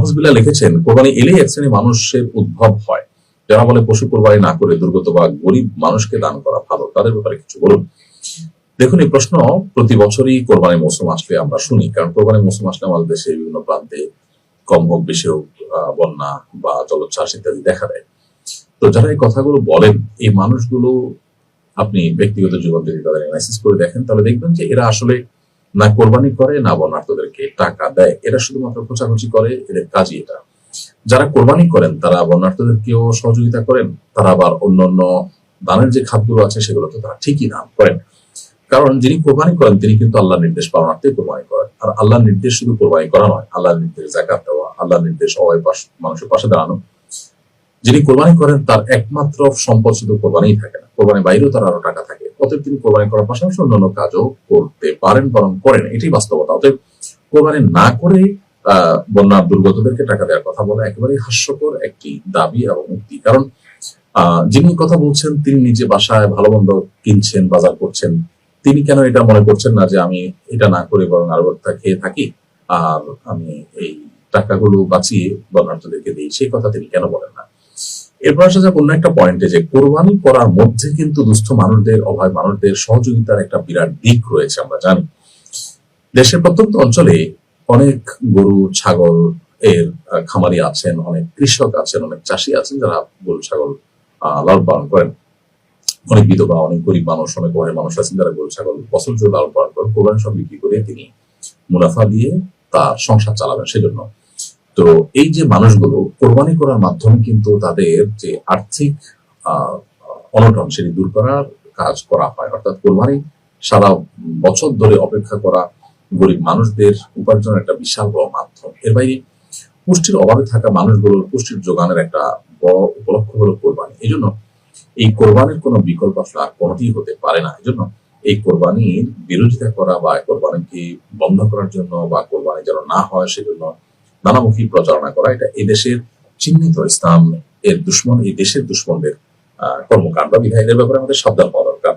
মাহফুজবিল্লাহ লিখেছেন, কোরবানি এলেই এক শ্রেণি মানুষের উদ্ভব হয়। যারা বলে পশু কোরবানি না করে দুর্গত বা গরিব মানুষকে দান করা ভালো, তাদের ব্যাপারে কিছু বলুন। দেখুন, এই প্রশ্ন প্রতি বছরই কোরবানি মৌসুম আসলে আমরা শুনি, কারণ কোরবানি মৌসুম আসলে আমাদের দেশের বিভিন্ন প্রান্তে কম হোক, বেশি হোক বন্যা বা জলোচ্ছ্বাস ইত্যাদি দেখা দেয়। তো যারা এই কথাগুলো বলেন, এই মানুষগুলো আপনি ব্যক্তিগত জীবন যদি তাদের অ্যানালাইসিস করে দেখেন, তাহলে দেখবেন যে এরা আসলে না কোরবানি করে, না বন্যার্থদেরকে টাকা দেয়। এরা শুধুমাত্র খোঁচাখুচি করে, এদের কাজই এটা। যারা কোরবানি করেন, তারা বন্যার্থদেরকেও সহযোগিতা করেন, তারা আবার অন্যান্য দানের যে খাতগুলো আছে, সেগুলো তো তারা ঠিকই দান করেন। কারণ যিনি কোরবানি করেন, তিনি কিন্তু আল্লাহ নির্দেশ পালনার্থে কোরবানি করেন। আর আল্লাহ নির্দেশ শুধু কোরবানি করা নয়, আল্লাহর নির্দেশ জাকাত দেওয়া আল্লাহ নির্দেশ পাশ- মানুষের পাশে দাঁড়ানো। যিনি কোরবানি করেন, তার একমাত্র সম্পদ শুধু কোরবানিই থাকে না। কোরবানির বাইরেও তার আরও টাকা থাকে। অতএব তিনি কোরবানি করার পাশাপাশি অন্যান্য কাজও করতে পারেন, বরং করেন এটাই বাস্তবতা। অতএব কোরবানি না করে আহ বন্যার দুর্গতদেরকে টাকা দেওয়ার কথা বলা একেবারে হাস্যকর একটি দাবি এবং উক্তি। কারণ যিনি কথা বলছেন, তিনি নিজে বাসায় ভালো মন্দ কিনছেন, বাজার করছেন, তিনি কেন এটা মনে করছেন না যে আমি এটা না করে বরং আরও খেয়ে থাকি? আর আমি এই টাকাগুলো বাঁচিয়ে বন্যার্থদেরকে দিই। সেই কথা তিনি কেন বলেন না? এরপর আসা যাক অন্য একটা পয়েন্টে যে কোরবানি করার মধ্যে কিন্তু দুস্থ মানুষদের অভাব মানুষদের সহযোগিতার একটা বিরাট দিক রয়েছে আমরা জানি। দেশের প্রত্যন্ত অঞ্চলে অনেক গরু, ছাগল এর খামারি আছেন, অনেক কৃষক আছেন, অনেক চাষি আছেন যারা গরু, ছাগল লালন পালন করেন। অনেক বিধবা, অনেক গরিব মানুষ, অনেক অনেক মানুষ আছেন যারা গরু, ছাগল বছর জোর লালন পালন করেন কোরবানি সব বিক্রি করে তিনি মুনাফা দিয়ে তার সংসার চালাবেন সেজন্য। তো এই যে মানুষগুলো কোরবানি করার মাধ্যমে কিন্তু তাদের যে আর্থিক অনটন সেটি দূর করার কাজ করা হয়। অর্থাৎ কোরবানি সারা বছর ধরে অপেক্ষা করা গরিব মানুষদের উপার্জনের একটা বিশাল বড় মাধ্যম। এর বাইরে পুষ্টির অভাবে থাকা মানুষগুলোর পুষ্টির যোগানের একটা বড় উপলক্ষ হলো কোরবানি। এই জন্য এই কোরবানির কোনো বিকল্প আসলে আর কোনোটিই হতে পারে না। এই জন্য এই কোরবানির বিরোধিতা করা বা কোরবানিকে বন্ধ করার জন্য বা কোরবানি যেন না হয় সেজন্য নানামুখী প্রচারণা করা। এটা এই দেশের চিহ্নিত ইসলাম এর দুশ্মন এই দেশের দুশ্মনদের কর্মকাণ্ড বিধায়ীদের ব্যাপারে আমাদের সাবধান হওয়া দরকার।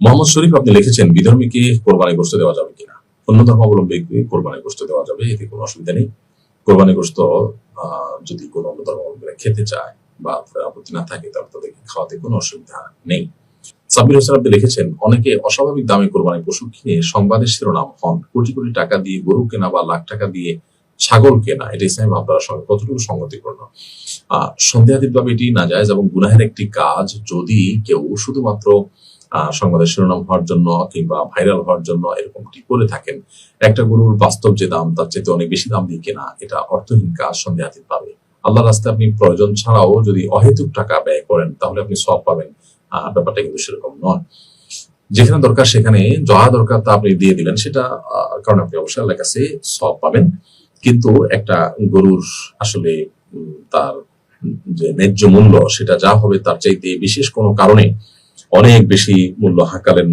মোহাম্মদ শরীফ আপনি লিখেছেন বিধর্মীকে কোরবানি গোষ্ঠ দেওয়া যাবে কিনা? অন্য ধর্মাবলম্বীকে কোরবানি গোষ্ঠ দেওয়া যাবে এতে কোনো অসুবিধা নেই। কোরবানি আহ, যদি কোনো অন্য ধর্মাবলম্বীরা খেতে চায় বা আপত্তি না থাকে তাহলে তাদেরকে খাওয়াতে কোনো অসুবিধা নেই। সাব্বির হোসেন আপনি লিখেছেন অনেকে অস্বাভাবিক দামে কোরবানি পশু কিনে সংবাদের শিরোনাম হন। কোটি কোটি টাকা দিয়ে গরু কেনা বা লাখ টাকা দিয়ে ছাগল কেনা এটা ইসলামী ভাবনার সঙ্গে, কতটুকু সঙ্গতিপূর্ণ। আহ সন্দেহাতীত ভাবে এটি না যায় এবং গুনাহের একটি কাজ যদি কেউ শুধুমাত্র সংবাদের শিরোনাম হওয়ার জন্য কিংবা ভাইরাল হওয়ার জন্য এরকমটি করে থাকেন, একটা গরুর বাস্তব যে দাম, তার চাইতে অনেক বেশি দাম দিয়ে কেনা, এটা অর্থহীন কাজ সন্দেহাতীত পাবে আল্লাহ রাস্তায় আপনি প্রয়োজন ছাড়াও যদি অহেতুক টাকা ব্যয় করেন, তাহলে আপনি সব পাবেন। ব্যাপারটা কিন্তু সেরকম নয়। যেখানে দরকার সেখানে, যা দরকার তা আপনি দিয়ে দিলেন, সেটা কারণ আপনি অবশ্যই আল্লাহর কাছে সব পাবেন। কিন্তু একটা গরুর আসলে তার যে ন্যায্য মূল্য সেটা যা হবে তার চাইতে বিশেষ কোনো কারণে অনেক বেশি মূল্য হাঁকালেন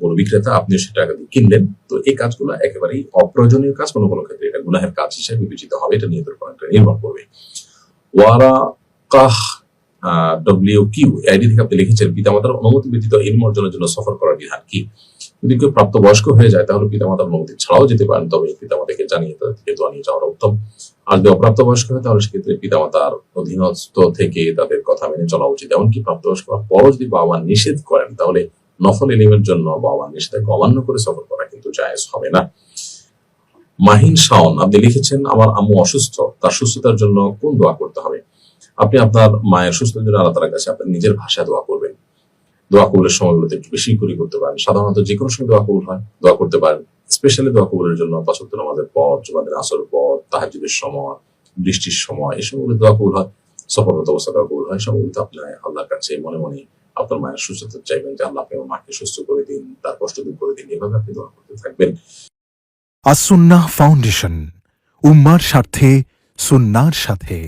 গরু বিক্রেতা। আপনিও সেটা কিনলেন। তো এই কাজগুলো একেবারেই অপ্রয়োজনীয় কাজ। কোনো কোনো ক্ষেত্রে এটা গুনাহের কাজ হিসেবে বিবেচিত হবে। এটা নিয়ে উপর অনেকটা নির্ভর করবে। ওয়ারা কাহ ডব্লিউ কিউ আইডি থেকে আপনি লিখেছেন, পিতামাতার অনুমতি ব্যতীত ইলম অর্জনের জন্য সফর করার বিধান কি? যদি কেউ প্রাপ্তবয়স্ক হয়ে যায়, তাহলে পিতামাতার অনুমতি ছাড়াও যেতে পারেন। তবে পিতামাতাকে জানিয়ে তাদেরকে দোয়া নিয়ে যাওয়াটা উত্তম। আর যদি অপ্রাপ্তবয়স্ক হয়, তাহলে সেক্ষেত্রে পিতামাতার অধীনস্থ থেকে তাদের কথা মেনে চলা উচিত। এমনকি প্রাপ্তবয়স্ক হওয়ার পরও যদি বাবা মা নিষেধ করেন, তাহলে নফল এলিমের জন্য বাবা মা নিষেধাজ্ঞা অমান্য করে সফর করা কিন্তু জায়েজ হবে না। মাহিন শাওন, আপনি লিখেছেন, আমার আম্মু অসুস্থ, তার সুস্থতার জন্য কোন দোয়া করতে হবে? আপনি আপনার মায়ের সুস্থতার জন্য আল্লাহ তাআলার কাছে আপনার নিজের ভাষায় দোয়া করবেন দোয়া কবুলের সময়গুলোতে একটু বেশি করে করতে পারেন। সাধারণত যে কোনো সময় দোয়া কবুল হয়, দোয়া করতে পারেন। স্পেশালি দোয়া কবুলের জন্য পাঁচত্ব নামাজের পর, জুমাদের আসর পর তাহাজুদের সময়, বৃষ্টির সময়, এই সময়গুলো দোয়া কবুল হয়, সফররত অবস্থা দোয়া কবুল হয়। সময়গুলো আপনি আল্লাহর কাছে মনে মনে আপনার মায়ের সুস্থতা চাইবেন যে আল্লাহ আপনি মাকে সুস্থ করে দিন, তার কষ্ট দূর করে দিন। এভাবে আপনি দোয়া করতে থাকবেন। আসুন্নাহ ফাউন্ডেশন, উম্মার স্বার্থে, সুন্নার সাথে।